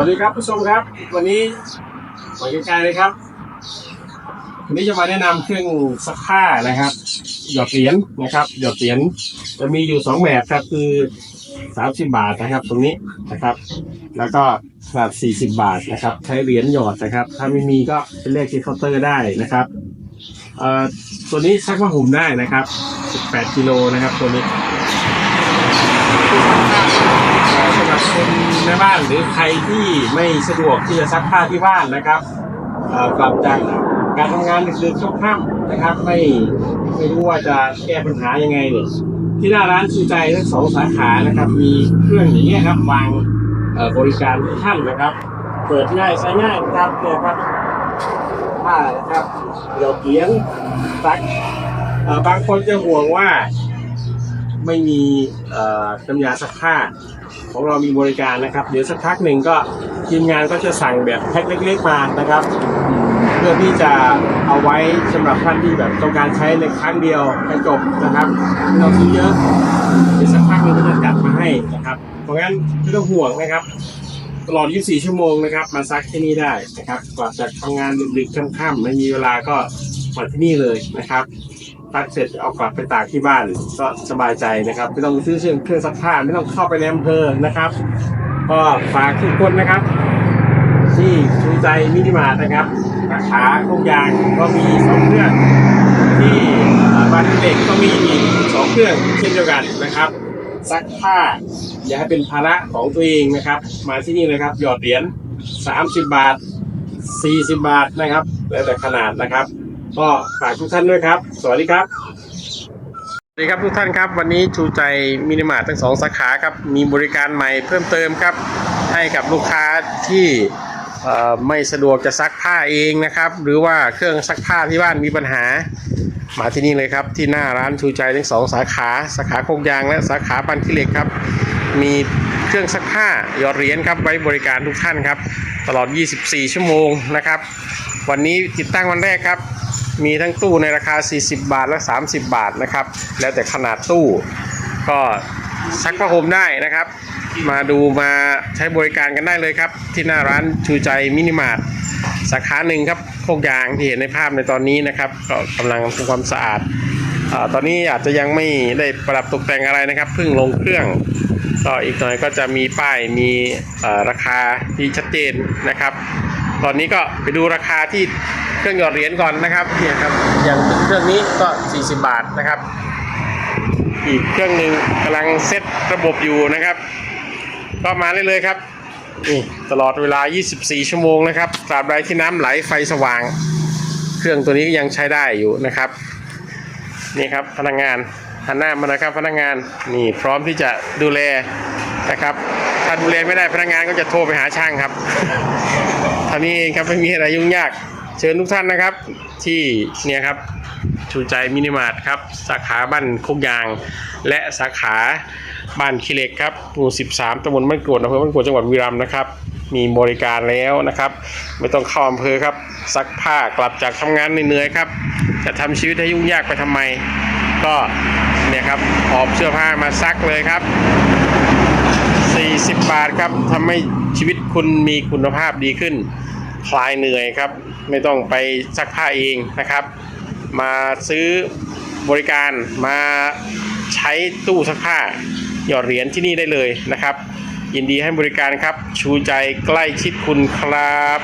วัสดีครับผู้ชมครับ วันนี้มาใกล้ๆเลยครับวันนี้จะมาแนะนำเครื่องซักผ้านะครับ หยอดเหรียญนะครับ หยอดเหรียญจะมีอยู่สองแบบครับคือสามสิบบาทนะครับ ตรงนี้นะครับ แล้วก็ขนาดสี่สิบบาทนะครับ ใช้เหรียญหยอดนะครับ ถ้าไม่มีก็เป็นเลขที่เคาน์เตอร์ได้นะครับเอ่อตัวนี้ซักผ้าห่มได้นะครับ 18กิโลนะครับตัวนี้ คนในบ้านหรือใครที่ไม่สะดวกที่จะซักผ้าที่บ้านนะครับเอ่อกลับจากการทำงานดึกๆช่วงค่ำนะครับ ไม่ไม่รู้ว่าจะแก้ปัญหายังไงเนี่ยที่หน้าร้านชูใจทั้งสองสาขานะครับ มีเครื่องอย่างเงี้ยครับวางเอ่อบริการทุกท่านนะครับ เปิดง่ายใช้ง่ายนะครับเนี่ยครับผ้านะครับเดี๋ยวเกียงซักเอ่อบางคนจะห่วงว่า ไม่มีน้ำยาซักผ้า ของเรามีบริการนะครับ เดี๋ยวสักพักหนึ่งก็ทีมงานก็จะสั่งแบบแพ็คเล็กๆมานะครับ เพื่อที่จะเอาไว้สำหรับท่านที่แบบต้องการใช้ในครั้งเดียวให้จบนะครับไม่ต้องซื้อเยอะเดี๋ยวสักพักหนึงก็จะจัดมาให้นะครับ เพราะงั้นไม่ต้องห่วงนะครับตลอด 24 ชั่วโมงนะครับ มาซักที่นี่ได้นะครับก่อนจากทำงานดึกๆค่ำๆไม่มีเวลาก็มาที่นี่เลยนะครับ ซักเสร็จเอากลับไปตากที่บ้านก็สบายใจนะครับไม่ต้องซื้อเครื่องเครื่องซักผ้าไม่ต้องเข้าไปในอำเภอนะครับก็ฝากทุกคนนะครับ ที่ชูใจมินิมาร์ทนะครับสาขาทุกอย่างก็มีสองเครื่องที่บ้านเด็กก็มีอีกสองเครื่องเช่นเดียวกันนะครับซักผ้า อย่าให้เป็นภาระของตัวเองนะครับ มาที่นี่เลยครับ หยอดเหรียญ30 บาท 40 บาทนะครับ แล้วแต่ขนาดนะครับ ก็ฝากทุกท่านด้วยครับ สวัสดีครับ สวัสดีครับทุกท่านครับ วันนี้ชูใจมินิมาร์ททั้งสองสาขาครับ มีบริการใหม่เพิ่มเติมครับ ให้กับลูกค้าที่ไม่สะดวกจะซักผ้าเองนะครับ หรือว่าเครื่องซักผ้าที่บ้านมีปัญหา มาที่นี่เลยครับ ที่หน้าร้านชูใจทั้งสองสาขาสาขาโคกยางและสาขาปันขี้เหล็กครับ มีเครื่องซักผ้าหยอดเหรียญครับไว้บริการทุกท่านครับ ตลอด 24 ชั่วโมงนะครับ วันนี้ติดตั้งวันแรกครับ มีทั้งตู้ในราคา 40 บาทและ 30 บาทนะครับ แล้วแต่ขนาดตู้ก็ซักผ้าห่มได้นะครับ มาดูมาใช้บริการกันได้เลยครับ ที่หน้าร้านชูใจมินิมาร์ทสาขาหนึ่งครับโคกยางที่เห็นในภาพในตอนนี้นะครับ ก็กำลังทำความสะอาดอตอนนี้อาจจะยังไม่ได้ปรับตกแต่งอะไรนะครับ เพิ่งลงเครื่องก็อีกหน่อยก็จะมีป้ายมีราคาที่ชัดเจนนะครับ ตอนนี้ก็ไปดูราคาที่เครื่องหยอดเหรียญก่อนนะครับเนี่ยครับอย่างเครื่องนี้ก็ 40 บาทนะครับ อีกเครื่องหนึ่งกำลังเซตระบบอยู่นะครับ ก็มาเลยเลยครับนี่ตลอดเวลา 24 ชั่วโมงนะครับตราบใดที่น้ำไหลไฟสว่าง เครื่องตัวนี้ยังใช้ได้อยู่นะครับนี่ครับพนักงานหันหน้ามานะครับพนักงานนี่พร้อมที่จะดูแลนะครับ ถ้าดูแลไม่ได้พนักงานก็จะโทรไปหาช่างครับท่านี้เองครับไม่มีอะไรยุ่งยาก เชิญทุกท่านนะครับ ที่เนี่ยครับชูใจมินิมาร์ทครับสาขาบ้านโคกยาง และสาขาบ้านคิเล็กครับหมู่13ตำบลบ้านกรวดอำเภอบ้านกรวดจังหวัดบุรีรัมย์นะครับ มีบริการแล้วนะครับ ไม่ต้องเข้าอำเภอครับซักผ้ากลับจากทำงานเหนื่อยๆครับจะทำชีวิตให้ยุ่งยากไปทำไม ก็เนี่ยครับหอบเสื้อผ้ามาซักเลยครับ 40 บาทครับทำให้ชีวิตคุณมีคุณภาพดีขึ้น คลายเหนื่อยครับ ไม่ต้องไปซักผ้าเองนะครับ มาซื้อบริการมาใช้ตู้ซักผ้า หยอดเหรียญที่นี่ได้เลยนะครับ ยินดีให้บริการครับ ชูใจใกล้ชิดคุณครับ